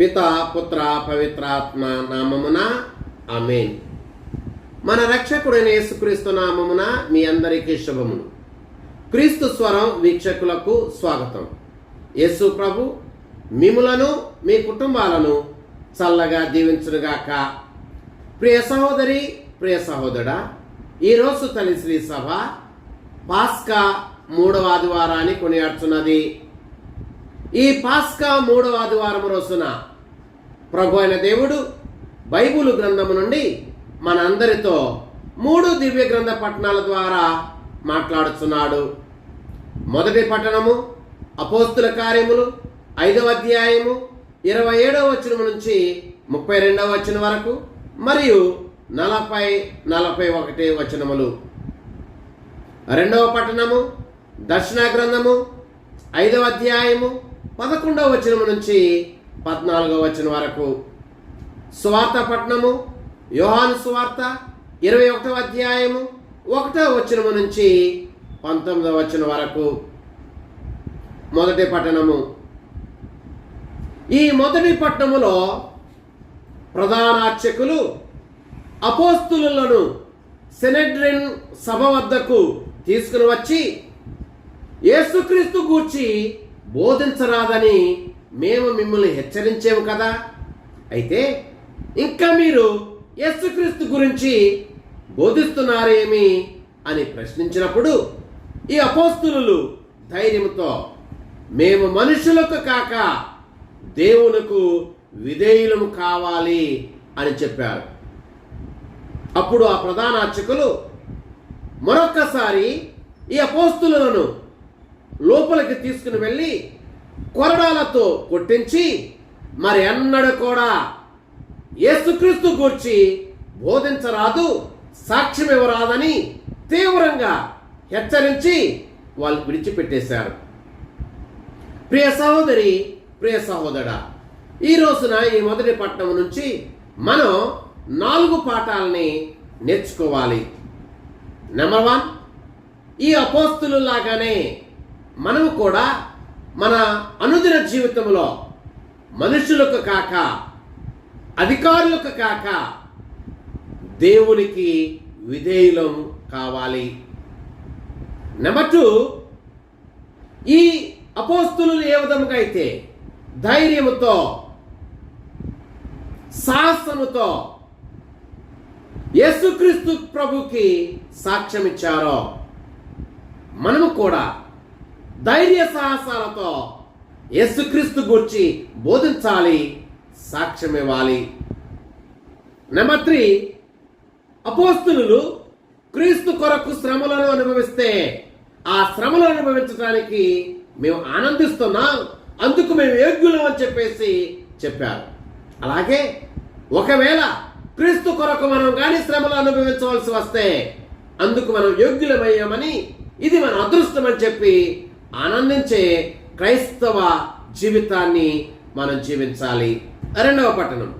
పిత పుత్ర పవిత్రాత్మ నామమున ఆమేన్. మన రక్షకుడైన యేసుక్రీస్తు నామమున మీ అందరికీ శుభమును క్రీస్తు స్వరం వీక్షకులకు స్వాగతం. యేసు ప్రభు మిములను మీ కుటుంబాలను చల్లగా దీవించునుగాక. ప్రియ సహోదరి ప్రియ సహోదరా ఈరోజు తల్లి శ్రీ సభ పాస్కా మూడవ ఆదివారాన్ని కొనియాడుతున్నది ఈ పాస్కా మూడవ ఆదివారం రోజున ప్రభు అయిన దేవుడు బైబుల్ గ్రంథము నుండి మనందరితో మూడు దివ్య గ్రంథ పట్టణాల ద్వారా మాట్లాడుతున్నాడు. మొదటి పట్టణము అపోస్తుల కార్యములు ఐదవ అధ్యాయము ఇరవై ఏడవ వచనం నుంచి ముప్పై రెండవ వచనం వరకు మరియు నలభై నలభై ఒకటి వచనములు. రెండవ పట్టణము దర్శన గ్రంథము ఐదవ అధ్యాయము పదకొండవ వచనము నుంచి పద్నాలుగవ వచ్చిన వరకు. స్వార్థ పట్టణము యోహాను స్వార్థ ఇరవై ఒకటవ అధ్యాయము ఒకటో వచనము నుంచి పంతొమ్మిదవ వచనం వరకు. మొదటి పట్టణము. ఈ మొదటి పట్టణములో ప్రధాన అర్చకులు అపోస్తులను సెనెడ్రిన్ సభ వద్దకు తీసుకుని వచ్చి యేసుక్రీస్తు గూర్చి బోధించరాదని మేము మిమ్మల్ని హెచ్చరించాము కదా? అయితే ఇంకా మీరు యేసుక్రీస్తు గురించి బోధిస్తున్నారేమి అని ప్రశ్నించినప్పుడు ఈ అపోస్తులు ధైర్యంతో మేము మనుషులకు కాక దేవునకు విధేయులము కావాలి అని చెప్పారు. అప్పుడు ఆ ప్రధాన అర్చకులు మరొక్కసారి ఈ అపోస్తులను లోపలికి తీసుకుని వెళ్ళి కొరడాలతో కొట్టించి మరి ఎన్నడూ కూడా యేసుక్రీస్తు గూర్చి బోధించరాదు సాక్ష్యం ఇవ్వరాదని తీవ్రంగా హెచ్చరించి వాళ్ళు విడిచిపెట్టేశారు. ప్రియ సహోదరి ప్రియ సహోదరా ఈ రోజున ఈ మొదటి పట్టణం నుంచి మనం నాలుగు పాఠాలని నేర్చుకోవాలి. నెంబర్ వన్ ఈ అపోస్తులు లాగానే మనము కూడా మన అనుదిన జీవితంలో మనుషులకు కాక అధికారులకు కాక దేవునికి విధేయులం కావాలి. నెంబర్ టూ ఈ అపోస్తులు ఏ విధముగా అయితే ధైర్యముతో సాహసముతో యేసుక్రీస్తు ప్రభుకి సాక్ష్యం ఇచ్చారో మనము కూడా ధైర్య సాహసాలతో యేసుక్రీస్తు గురించి బోధించాలి సాక్ష్యం ఇవ్వాలి నెంబర్ త్రీ అపోస్తులు క్రీస్తు కొరకు శ్రమలను అనుభవిస్తే ఆ శ్రమలు అనుభవించడానికి మేము ఆనందిస్తున్నాం అందుకు మేము యోగ్యులం అని చెప్పేసి చెప్పారు. అలాగే ఒకవేళ క్రీస్తు కొరకు మనం కానీ శ్రమలు అనుభవించవలసి వస్తే అందుకు మనం యోగ్యులమయ్యామని ఇది మన అదృష్టం అని చెప్పి ఆనందించే క్రైస్తవ జీవితాన్ని మనం జీవించాలి. రెండవ పట్టణం.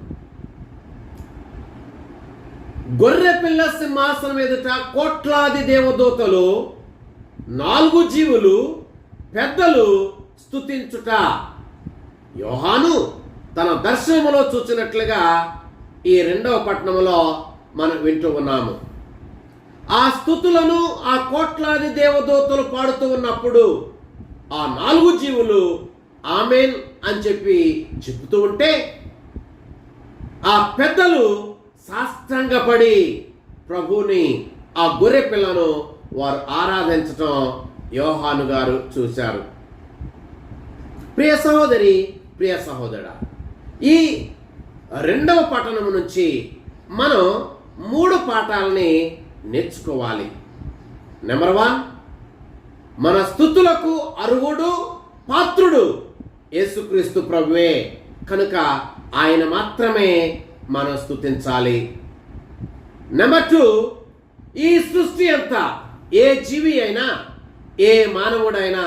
గొర్రె పిల్ల సింహాసనం ఎదుట కోట్లాది దేవదూతలు నాలుగు జీవులు పెద్దలు స్థుతించుట యోహాను తన దర్శనములో చూచినట్లుగా ఈ రెండవ పట్టణములో మనం వింటూ ఉన్నాము. ఆ స్థుతులను ఆ కోట్లాది దేవదూతలు పాడుతూ ఉన్నప్పుడు ఆ నాలుగు జీవులు ఆమెన్ అని చెప్పి చెబుతూ ఉంటే ఆ పెద్దలు సాష్టాంగపడి ప్రభుని ఆ గొర్రె పిల్లను వారు ఆరాధించటం యోహాను గారు చూశారు. ప్రియ సహోదరి ప్రియ సహోదర ఈ రెండవ పట్టణం నుంచి మనం మూడు పాఠాలని నేర్చుకోవాలి. నెంబర్ వన్ మన స్థుతులకు అర్హుడు పాత్రుడు యేసుక్రీస్తు ప్రభువే. కనుక ఆయన మాత్రమే మనం స్థుతించాలి నెంబర్ టూ ఈ సృష్టి అంతా ఏ జీవి అయినా ఏ మానవుడైనా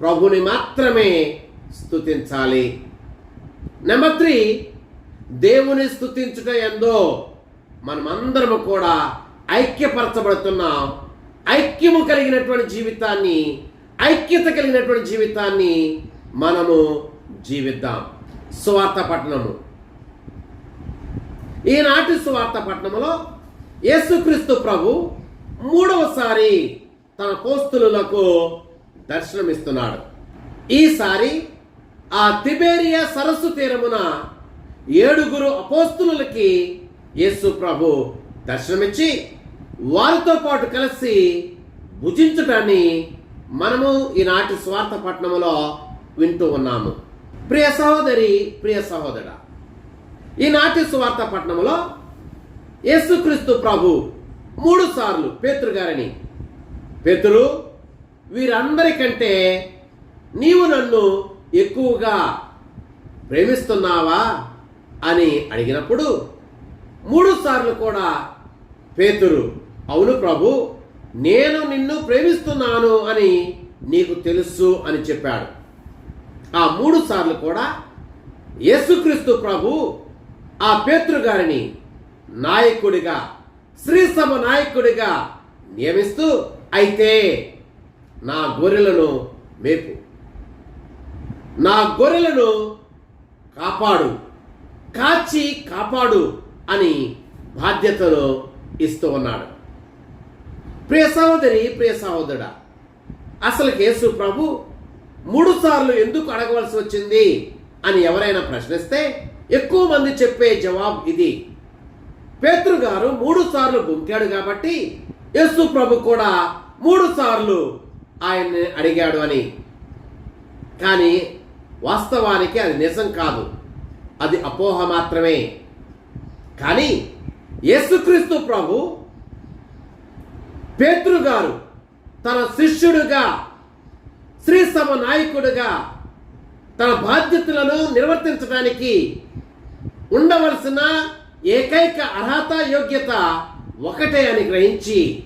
ప్రభుని మాత్రమే స్థుతించాలి నెంబర్ త్రీ దేవుని స్థుతించుట ఎందో మనమందరము కూడా ఐక్యపరచబడుతున్నాం. ఐక్యము కలిగినటువంటి జీవితాన్ని ఐక్యత కలిగినటువంటి జీవితాన్ని మనము జీవిద్దాం. సువార్త పట్టణము. ఈనాటి సువార్త పట్టణములో యేసుక్రీస్తు ప్రభు మూడవసారి తన పోస్తులకు దర్శనమిస్తున్నాడు. ఈసారి ఆ తిబేరియా సరస్సు తీరమున ఏడుగురు అపోస్తులకి యేసు ప్రభు దర్శనమిచ్చి వారితో పాటు కలిసి భుజించటాన్ని మనము ఈనాటి స్వార్థ పట్టణంలో వింటూ ఉన్నాము. ప్రియ సహోదరి ప్రియ సహోదర ఈనాటి స్వార్థ పట్టణంలో యేసుక్రీస్తు ప్రభు మూడు సార్లు పేతురు గారిని. పేతురు వీరందరికంటే నీవు నన్ను ఎక్కువగా ప్రేమిస్తున్నావా అని అడిగినప్పుడు మూడు సార్లు కూడా పేతురు అవును ప్రభు నేను నిన్ను ప్రేమిస్తున్నాను అని నీకు తెలుసు అని చెప్పాడు. ఆ మూడు సార్లు కూడా యేసుక్రీస్తు ప్రభు ఆ పేతురు గారిని నాయకుడిగా శ్రీసభ నాయకుడిగా నియమిస్తూ అయితే నా గొర్రెలను మేపు. నా గొర్రెలను కాపాడు. కాచి కాపాడు అని బాధ్యతను ఇస్తూ ఉన్నాడు. ప్రియ సహోదరి ప్రియ సహోదరుడ అసలు యేసు ప్రభు మూడు సార్లు ఎందుకు అడగవలసి వచ్చింది అని ఎవరైనా ప్రశ్నిస్తే ఎక్కువ మంది చెప్పే జవాబు ఇది. పేతురు గారు మూడు సార్లు గుంకాడు కాబట్టి యేసు ప్రభు కూడా మూడు సార్లు ఆయన్ని అడిగాడు అని. కానీ వాస్తవానికి అది నిజం కాదు. అది అపోహ మాత్రమే. కానీ యేసుక్రీస్తు ప్రభు పేతురు గారు తన శిష్యుడుగా శ్రీ సభ తన బాధ్యతలను నిర్వర్తించడానికి ఉండవలసిన ఏకైక అర్హత యోగ్యత ఒకటే అని గ్రహించి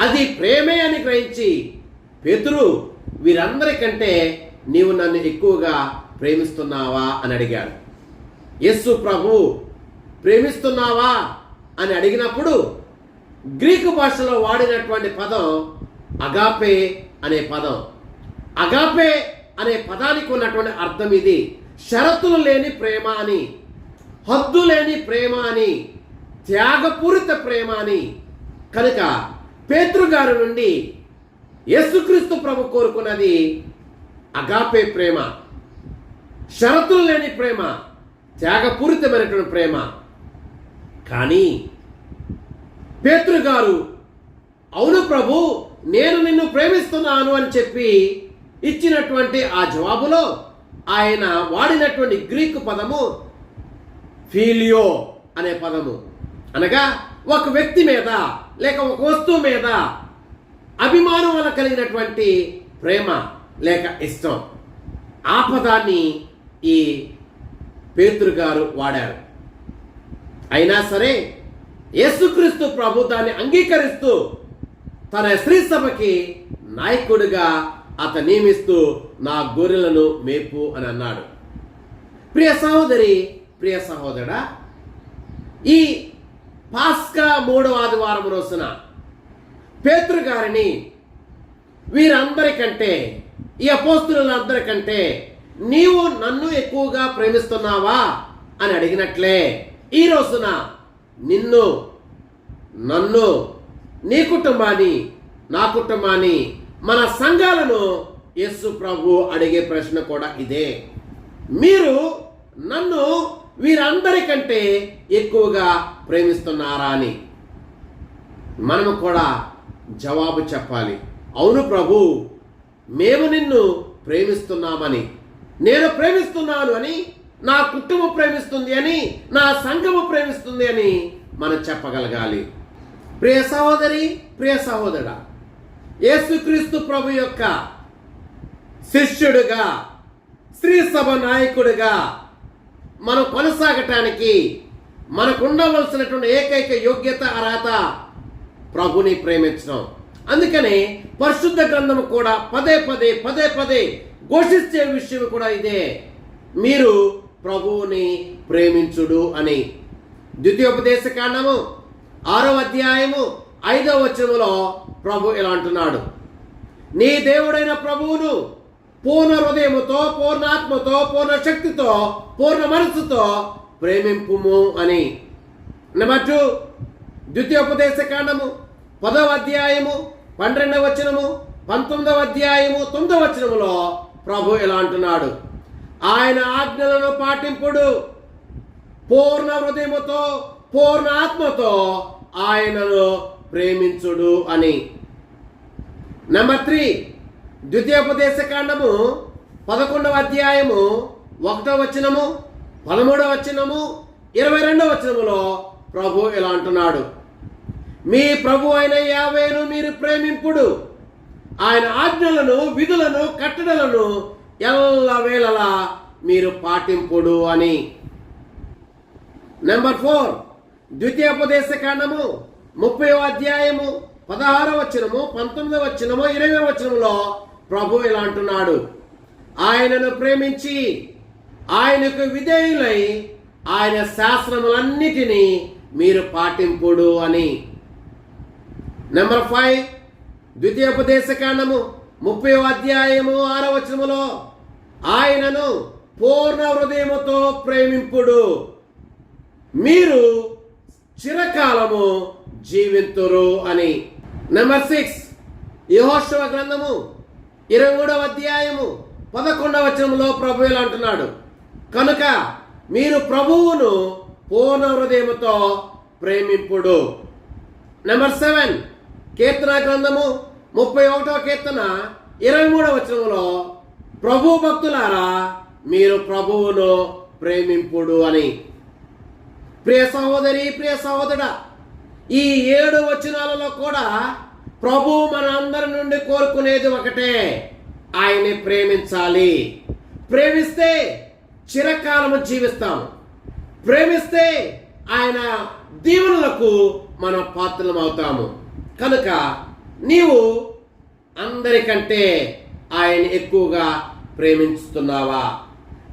అది ప్రేమే అని గ్రహించి పేతురు వీరందరికంటే నీవు నన్ను ఎక్కువగా ప్రేమిస్తున్నావా అని అడిగాడు. యస్సు ప్రభు ప్రేమిస్తున్నావా అని అడిగినప్పుడు గ్రీకు భాషలో వాడినటువంటి పదం అగాపే అనే పదం. అగాపే అనే పదానికి ఉన్నటువంటి అర్థం ఇది. షరతులు లేని ప్రేమ అని హద్దు లేని ప్రేమ అని త్యాగపూరిత ప్రేమ అని. కనుక పేతృగారి నుండి యేసుక్రీస్తు ప్రభు కోరుకున్నది అగాపే ప్రేమ. షరతులు లేని ప్రేమ త్యాగపూరితమైనటువంటి ప్రేమ. కానీ పేతృ గారు అవును ప్రభు నేను నిన్ను ప్రేమిస్తున్నాను అని చెప్పి ఇచ్చినటువంటి ఆ జవాబులో ఆయన వాడినటువంటి గ్రీకు పదము ఫీలియో అనే పదము. అనగా ఒక వ్యక్తి మీద లేక ఒక వస్తువు మీద అభిమానం వల్ల కలిగినటువంటి ప్రేమ లేక ఇష్టం. ఆ పదాన్ని ఈ పేతురు గారు వాడారు. అయినా సరే యేసుక్రీస్తు ప్రభుత్వాన్ని అంగీకరిస్తూ తన స్త్రీ సభకి నాయకుడిగా అతను నియమిస్తూ నా గొర్రెలను మేపు అని అన్నాడు. ప్రియ సహోదరి ప్రియ సహోదరా ఈ పాస్కా మూడవ ఆదివారం రోజున పేతృ గారిని వీరందరికంటే ఈ అపోస్తులందరికంటే నీవు నన్ను ఎక్కువగా ప్రేమిస్తున్నావా అని అడిగినట్లే ఈ రోజున నిన్ను నన్ను నీ కుటుంబాన్ని నా కుటుంబాన్ని మన సంఘాలను యేసు ప్రభు అడిగే ప్రశ్న కూడా ఇదే. మీరు నన్ను వీరందరికంటే ఎక్కువగా ప్రేమిస్తున్నారా అని. మనము కూడా జవాబు చెప్పాలి. అవును ప్రభు మేము నిన్ను ప్రేమిస్తున్నామని. నేను ప్రేమిస్తున్నాను అని నా కుటుంబం ప్రేమిస్తుంది అని నా సంఘము ప్రేమిస్తుంది అని మనం చెప్పగలగాలి. ప్రియ సహోదరి ప్రియ సహోదరా యేసుక్రీస్తు ప్రభు యొక్క శిష్యుడుగా స్త్రీ సభ నాయకుడిగా మనం కొనసాగటానికి మనకు ఉండవలసినటువంటి ఏకైక యోగ్యత అర్హత ప్రభుని ప్రేమించడం. అందుకనే పరిశుద్ధ గ్రంథం కూడా పదే పదే పదే పదే ఘోషించే విషయం కూడా ఇదే. మీరు ప్రభువుని ప్రేమించుడు అని. ద్వితీయోపదేశ కాండము ఆరో అధ్యాయము ఐదో వచనములో ప్రభు ఇలా అంటున్నాడు. నీ దేవుడైన ప్రభువును పూర్ణ హృదయముతో పూర్ణాత్మతో పూర్ణ శక్తితో పూర్ణ మనస్సుతో ప్రేమింపుము అని. నెంబర్ టూ ద్వితీయోపదేశ కాండము పదవ అధ్యాయము పన్నెండవ వచనము పంతొమ్మిదవ అధ్యాయము తొమ్మిదవ వచనములో ప్రభు ఇలా అంటున్నాడు. ఆయన ఆజ్ఞలను పాటింపుడు. పూర్ణ హృదయముతో పూర్ణ ఆత్మతో ఆయనను ప్రేమించుడు అని. నెంబర్ త్రీ ద్వితీయోపదేశ కాండము పదకొండవ అధ్యాయము ఒకటవ వచనము పదమూడవ వచనము ఇరవై రెండవ వచనములో ప్రభు ఇలా అంటున్నాడు. మీ ప్రభు అయిన యావేను మీరు ప్రేమింపుడు. ఆయన ఆజ్ఞలను విధులను కట్టడలను ఎల్లవేళలా మీరు పాటింపుడు అని. నెంబర్ ఫోర్ ద్వితీయోపదేశ కాండము ముప్పై అధ్యాయము పదహారవ వచనము పంతొమ్మిదవ వచనము ఇరవై వచనములో ప్రభు ఇలా అంటున్నాడు. ఆయనను ప్రేమించి ఆయనకు విధేయులై ఆయన శాస్త్రములన్నిటినీ మీరు పాటింపుడు అని. నెంబర్ ఫైవ్ ద్వితీయోపదేశ కాండము ముప్పై అధ్యాయము ఆరవచనములో ఆయనను పూర్ణ హృదయముతో ప్రేమింపుడు. మీరు చిరకాలము జీవింతురు అని. నెంబర్ సిక్స్ యహోశవ గ్రంథము ఇరవై మూడవ అధ్యాయము పదకొండవ వచనంలో ప్రభు ఇలా అంటున్నాడు. కనుక మీరు ప్రభువును పూర్ణ హృదయముతో ప్రేమింపుడు. నెంబర్ సెవెన్ కీర్తన గ్రంథము ముప్పై ఒకటవ కీర్తన ఇరవై మూడవ వచనంలో ప్రభు భక్తులారా మీరు ప్రభువును ప్రేమింపుడు అని. ప్రియ సహోదరి ప్రియ సహోదరుడా ఈ ఏడు వచనాలలో కూడా ప్రభు మన అందరి నుండి కోరుకునేది ఒకటే ఆయన్ని ప్రేమించాలి. ప్రేమిస్తే చిరకాలము జీవిస్తాం ప్రేమిస్తే ఆయన దీవెనలకు మనం పాత్రలం అవుతాము కనుక నీవు అందరికంటే ఆయన ఎక్కువగా ప్రేమించుతున్నావా?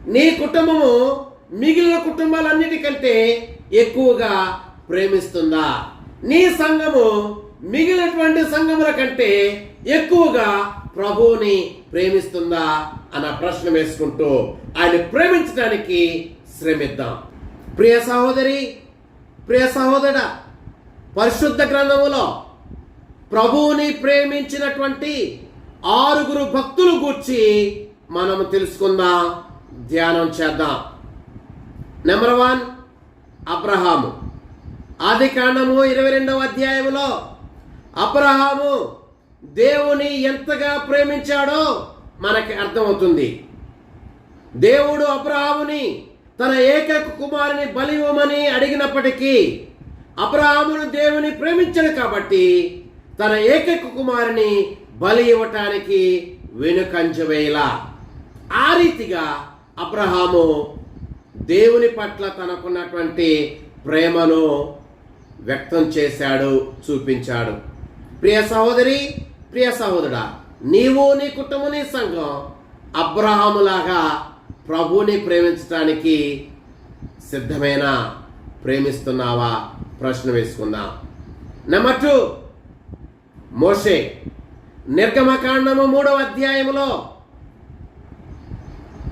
నీ కుటుంబము మిగిలిన కుటుంబాలన్నిటికంటే ఎక్కువగా ప్రేమిస్తుందా? నీ సంఘము మిగిలినటువంటి సంఘముల కంటే ఎక్కువగా ప్రభువుని ప్రేమిస్తుందా? అన్న ప్రశ్న వేసుకుంటూ ఆయన ప్రేమించడానికి శ్రమిద్దాం. ప్రియ సహోదరి ప్రియ సహోదర పరిశుద్ధ గ్రంథములో ప్రభువుని ప్రేమించినటువంటి ఆరుగురు భక్తులు గూర్చి మనం తెలుసుకుందాం? ధ్యానం చేద్దాం. Number one Abraham. ఆది కాండము ఇరవై రెండవ అధ్యాయంలో అబ్రహాము దేవుని ఎంతగా ప్రేమించాడో మనకి అర్థమవుతుంది. దేవుడు అబ్రహాముని తన ఏకైక కుమారుని బలి ఇవ్వమని అడిగినప్పటికీ అబ్రహామును దేవుని ప్రేమించాడు కాబట్టి తన ఏకైక కుమారుని బలి ఇవ్వటానికి వెనుకంజవేలా. ఆ రీతిగా అబ్రహాము దేవుని పట్ల తనకున్నటువంటి ప్రేమను వ్యక్తం చేశాడు చూపించాడు. ప్రియ సహోదరి ప్రియ సహోదరుడా నీవు నీ కుటుంబం నీ సంఘం అబ్రహాములాగా ప్రభువుని ప్రేమించడానికి సిద్ధమైన? ప్రేమిస్తున్నావా? ప్రశ్న వేసుకుందాం. నెంబర్ టూ మోషే నిర్గమకాండము మూడవ అధ్యాయములో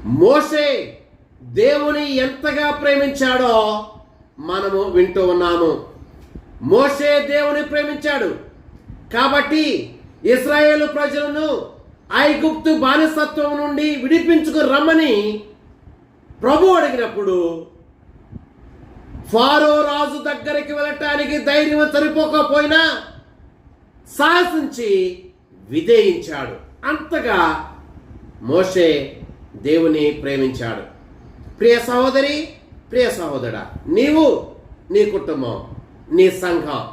మోషే దేవుని ఎంతగా ప్రేమించాడో మనము వింటూ ఉన్నాము. మోషే దేవుని ప్రేమించాడు. కాబట్టి ఇస్రాయేల్ ప్రజలను ఐగుప్తు బానిసత్వం నుండి విడిపించుకుని రమ్మని ప్రభు అడిగినప్పుడు ఫారో రాజు దగ్గరికి వెళ్ళటానికి ధైర్యం సరిపోకపోయినా సాహసించి విధేయించాడు. అంతగా మోషే దేవుని ప్రేమించాడు. ప్రియ సహోదరి ప్రియ సహోదరా నీవు నీ కుటుంబం నీ సంఘం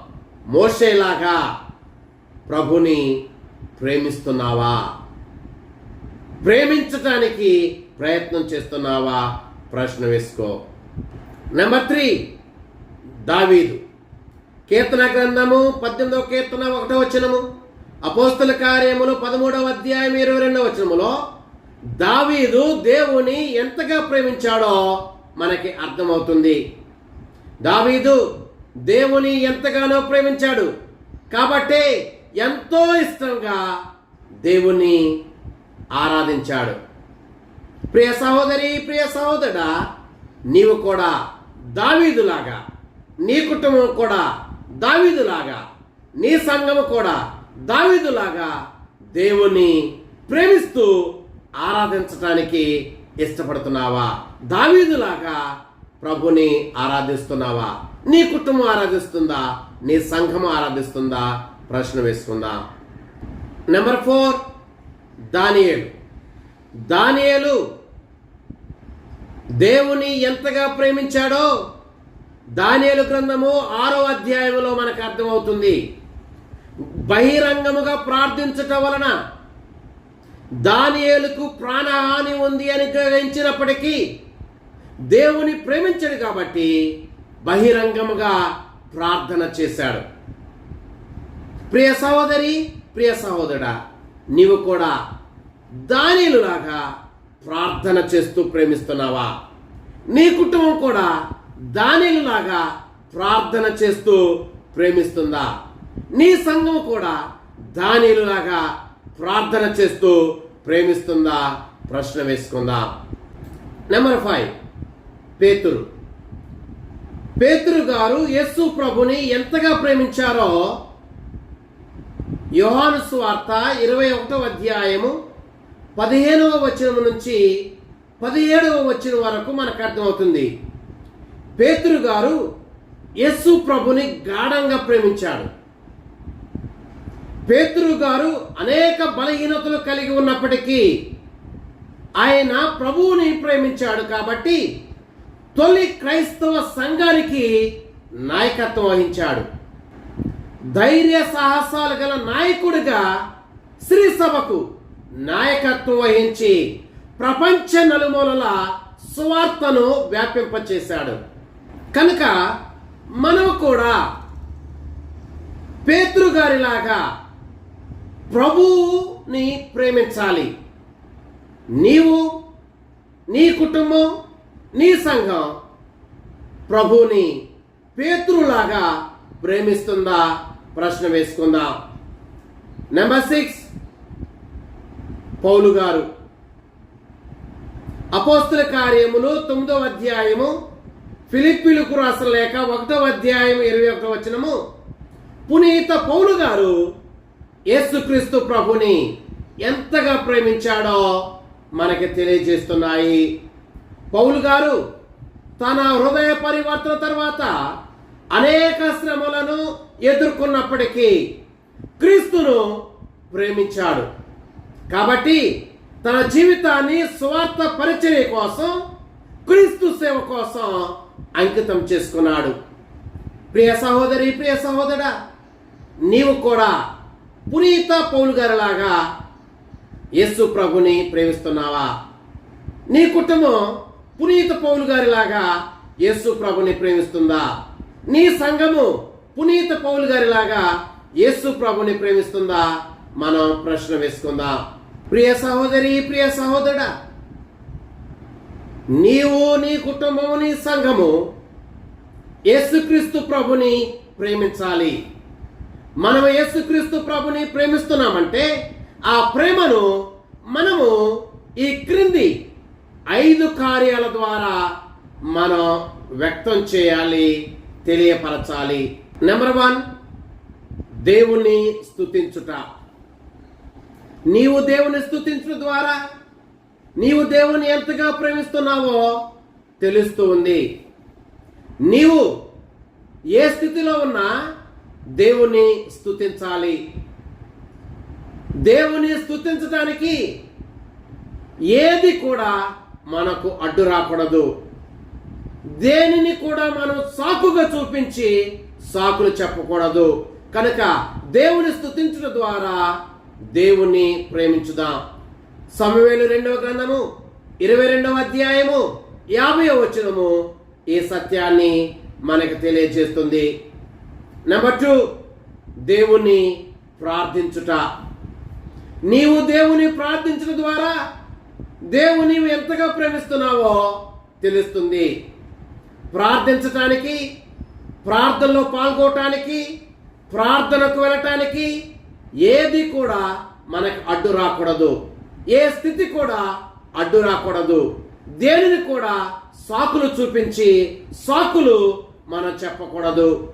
మోషేలాగా ప్రభుని ప్రేమిస్తున్నావా? ప్రేమించటానికి ప్రయత్నం చేస్తున్నావా? ప్రశ్న వేసుకో. నెంబర్ త్రీ దావీదు కీర్తన గ్రంథము పద్దెనిమిదవ కీర్తన ఒకటో వచనము. అపోస్తుల కార్యములు పదమూడవ అధ్యాయం ఇరవై రెండవ వచనములో దావీదు దేవుని ఎంతగా ప్రేమించాడో మనకి అర్థమవుతుంది. దావీదు దేవుని ఎంతగానో ప్రేమించాడు. కాబట్టి ఎంతో ఇష్టంగా దేవుని ఆరాధించాడు. ప్రియ సహోదరి ప్రియ సహోదరుడా నీవు కూడా దావీదులాగా నీ కుటుంబం కూడా దావీదులాగా నీ సంఘము కూడా దావీదులాగా దేవుణ్ణి ప్రేమిస్తూ ఆరాధించటానికి ఇష్టపడుతున్నావా? దావీదులాగా ప్రభుని ఆరాధిస్తున్నావా? నీ కుటుంబం ఆరాధిస్తుందా? నీ సంఘం ఆరాధిస్తుందా? ప్రశ్న వేసుకుందాం. నెంబర్ ఫోర్ దానియేలు దానియేలు దేవుని ఎంతగా ప్రేమించాడో దానియలు గ్రంథము ఆరో అధ్యాయంలో మనకు అర్థమవుతుంది. బహిరంగముగా ప్రార్థించటం వలన దానియేలుకు ప్రాణహాని ఉంది అని గ్రహించినప్పటికీ దేవుని ప్రేమించడు కాబట్టి బహిరంగముగా ప్రార్థన చేశాడు. ప్రియ సహోదరి ప్రియ సహోదరుడా నీవు కూడా దానిలాగా ప్రార్థన చేస్తూ ప్రేమిస్తున్నావా? నీ కుటుంబం కూడా దానిలాగా ప్రార్థన చేస్తూ ప్రేమిస్తుందా? నీ సంఘం కూడా దానిలాగా ప్రార్థన చేస్తూ ప్రేమిస్తుందా? ప్రశ్న వేసుకుందా. నెంబర్ ఫైవ్ పేతురు. పేతురు గారు యేసు ప్రభుని ఎంతగా ప్రేమించారో? యోహాను వార్త ఇరవై ఒకటో అధ్యాయము పదిహేనవ వచనం నుంచి పదిహేడవ వచనం వరకు మనకు అర్థమవుతుంది. పేతురు గారు యేసు ప్రభుని గాఢంగా ప్రేమించాడు. పేతురు గారు అనేక బలహీనతలు కలిగి ఉన్నప్పటికీ ఆయన ప్రభువుని ప్రేమించాడు కాబట్టి తొలి క్రైస్తవ సంఘానికి నాయకత్వం వహించాడు. ధైర్య సాహసాలు గల నాయకుడిగా శ్రీ సభకు నాయకత్వం వహించి ప్రపంచ నలుమూలల సువార్తను వ్యాపింపచేశాడు. కనుక మనం కూడా పేతృగారిలాగా ప్రభువుని ప్రేమించాలి. నీవు నీ కుటుంబం నీ సంఘం ప్రభువుని పేతృలాగా ప్రేమిస్తుందా? ప్రశ్న వేసుకుందాం. నెంబర్ సిక్స్ పౌలు గారు. అపోస్తుల కార్యములు తొమ్మిదవ అధ్యాయము ఫిలిప్పీలకు రాసిన లేక ఒకటవ అధ్యాయం ఇరవై ఒకటో వచనము. పునీత పౌలు గారు యేసుక్రీస్తు ప్రభుని ఎంతగా ప్రేమించాడో మనకి తెలియజేస్తున్నాయి. పౌలు గారు తన హృదయ పరివర్తన తర్వాత అనేక శ్రమలను ఎదుర్కొన్నప్పటికీ క్రీస్తును ప్రేమించాడు. కాబట్టి తన జీవితాన్ని స్వార్థ పరిచర్య కోసం క్రీస్తు సేవ కోసం అంకితం చేసుకున్నాడు. ప్రియ సహోదరి ప్రియ సహోదర నీవు కూడా పునీత పౌలు గారిలాగా యేసు ప్రభుని ప్రేమిస్తున్నావా? నీ కుటుంబం పునీత పౌలు గారిలాగా యేసు ప్రభుని ప్రేమిస్తుందా? నీ సంఘము పునీత పౌలు గారిలాగా యేసు ప్రభుని ప్రేమిస్తుందా? మనం ప్రశ్న వేసుకుందాం. ప్రియ సహోదరి ప్రియ సహోదరుడా నీవు నీ కుటుంబము నీ సంఘము యేసుక్రీస్తు ప్రభుని ప్రేమించాలి. మనం యేసుక్రీస్తు ప్రభుని ప్రేమిస్తున్నామంటే ఆ ప్రేమను మనము ఈ క్రింది ఐదు కార్యాల ద్వారా మనం వ్యక్తం చేయాలి తెలియపరచాలి. నెంబర్ వన్ దేవుణ్ణి స్తుతించుట. నీవు దేవుని స్తుతించడం ద్వారా నీవు దేవుని ఎంతగా ప్రేమిస్తున్నావో తెలుస్తూ ఉంది. నీవు ఏ స్థితిలో ఉన్నా దేవుని స్థుతించాలి దేవుని స్థుతించడానికి ఏది కూడా మనకు అడ్డు రాకూడదు. దేనిని కూడా మనం సాకుగా చూపించి సాకులు చెప్పకూడదు. కనుక దేవుని స్థుతించడం ద్వారా దేవుని ప్రేమించుదాం. సమవేలు రెండవ గ్రంథము ఇరవై రెండవ అధ్యాయము యాభై వచనము ఈ సత్యాన్ని మనకు తెలియజేస్తుంది. నెంబర్ టూ దేవుణ్ణి ప్రార్థించుట. నీవు దేవుని ప్రార్థించడం ద్వారా దేవుని ఎంతగా ప్రేమిస్తున్నావో తెలుస్తుంది. ప్రార్థించటానికి ప్రార్థనలో పాల్గొనటానికి ప్రార్థనకు వెళ్ళటానికి ఏది కూడా మనకు అడ్డు రాకూడదు. ఏ స్థితి కూడా అడ్డు రాకూడదు. దేనిని కూడా సాకులు చూపించి సాకులు మనం చెప్పకూడదు.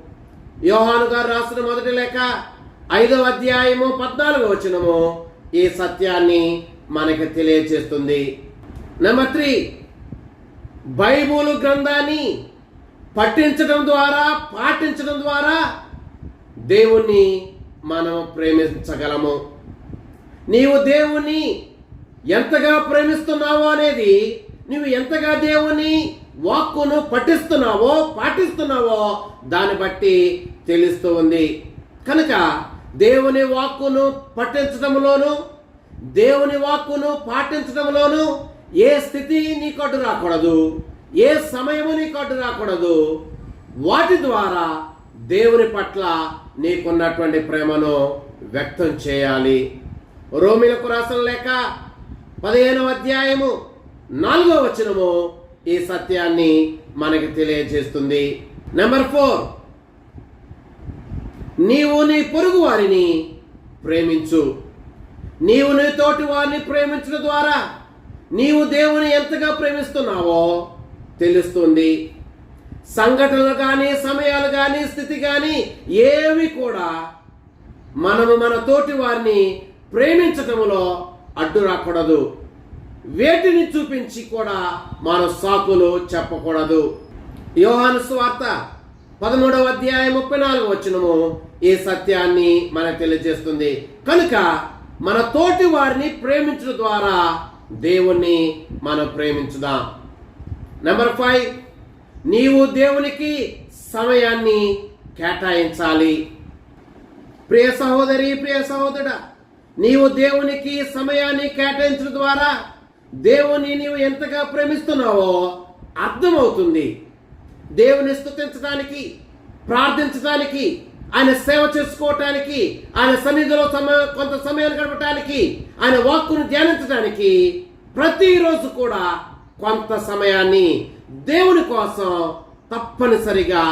యోహాను గారు రాసిన మొదటి లేఖ ఐదవ అధ్యాయము పద్నాలుగు వచనము ఈ సత్యాన్ని మనకి తెలియజేస్తుంది. నెంబర్ త్రీ బైబుల్ గ్రంథాన్ని పఠించడం ద్వారా పాటించడం ద్వారా దేవుణ్ణి మనం ప్రేమించగలము. నీవు దేవుణ్ణి ఎంతగా ప్రేమిస్తున్నావో అనేది నువ్వు ఎంతగా దేవుని వాక్కును పఠిస్తున్నావో పాటిస్తున్నావో దాన్ని బట్టి తెలుస్తూ ఉంది. కనుక దేవుని వాక్కును పఠించడంలోను దేవుని వాక్కును పాటించడంలోను ఏ స్థితి నీకు అడ్డు రాకూడదు ఏ సమయము నీకు అడ్డు రాకూడదు వాటి ద్వారా దేవుని పట్ల నీకున్నటువంటి ప్రేమను వ్యక్తం చేయాలి. రోమిలకు రాసిన లేక పదిహేనవ అధ్యాయము నాలుగో వచనము ఈ సత్యాన్ని మనకి తెలియజేస్తుంది. నెంబర్ ఫోర్ నీవు నీ పొరుగు వారిని ప్రేమించు. నీవు నీ తోటి వారిని ప్రేమించడం ద్వారా నీవు దేవుని ఎంతగా ప్రేమిస్తున్నావో తెలుస్తుంది. సంఘటనలు కానీ సమయాలు కానీ స్థితి కానీ ఏవి కూడా మనము మన తోటి వారిని ప్రేమించటంలో అడ్డు రాకూడదు. వేటిని చూపించి కూడా మన సాకులు చెప్పకూడదు. యోహాను స్వార్త పదమూడవ అధ్యాయం ముప్పై నాలుగు వచ్చినము ఈ సత్యాన్ని మనకు తెలియజేస్తుంది. కనుక మన తోటి వారిని ప్రేమించడం ద్వారా దేవుణ్ణి మనం ప్రేమించుదాం. నెంబర్ ఫైవ్ నీవు దేవునికి సమయాన్ని కేటాయించాలి. ప్రియ సహోదరి ప్రియ సహోదరుడా నీవు దేవునికి సమయాన్ని కేటాయించడం ద్వారా దేవుని నీవు ఎంతగా ప్రేమిస్తున్నావో అర్థమవుతుంది. దేవుని స్థుతించడానికి ప్రార్థించడానికి ఆయన సేవ చేసుకోవటానికి ఆయన సన్నిధిలో సమయ కొంత సమయాన్ని గడపటానికి ఆయన వాక్కును ధ్యానించడానికి ప్రతిరోజు కూడా కొంత సమయాన్ని దేవుని కోసం తప్పనిసరిగా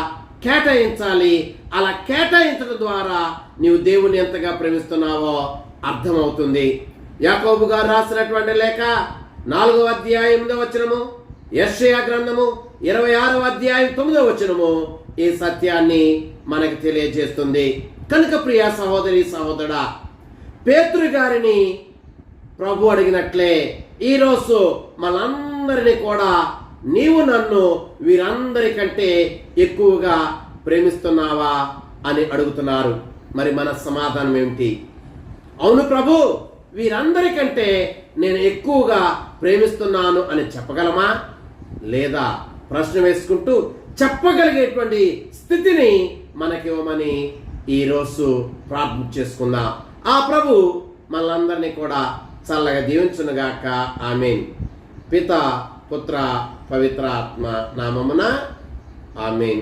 కేటాయించాలి. అలా కేటాయించడం ద్వారా నీవు దేవుని ఎంతగా ప్రేమిస్తున్నావో అర్థమవుతుంది. యాకోబు గారు రాసినటువంటి లేఖ నాలుగవ అధ్యాయం ఎనిమిదవ వచనము యెషయా గ్రంథము ఇరవై ఆరవ అధ్యాయం తొమ్మిదవ వచనము ఈ సత్యాన్ని మనకు తెలియజేస్తుంది. కనుక ప్రియ సహోదరి సహోదరుడా పేతురు గారిని ప్రభు అడిగినట్లే ఈరోజు మనందరినీ కూడా నీవు నన్ను వీరందరికంటే ఎక్కువగా ప్రేమిస్తున్నావా అని అడుగుతున్నారు. మరి మన సమాధానం ఏమిటి? అవును ప్రభు వీరందరికంటే నేను ఎక్కువగా ప్రేమిస్తున్నాను అని చెప్పగలమా? లేదా ప్రశ్న వేసుకుంటూ చెప్పగలిగేటువంటి స్థితిని మనకివ్వమని ఈరోజు ప్రార్థన చేసుకుందాం. ఆ ప్రభు మనందరినీ కూడా చల్లగా దీవించునుగాక. ఆమెన్. పిత పుత్ర పవిత్ర ఆత్మ నామమున ఆమెన్.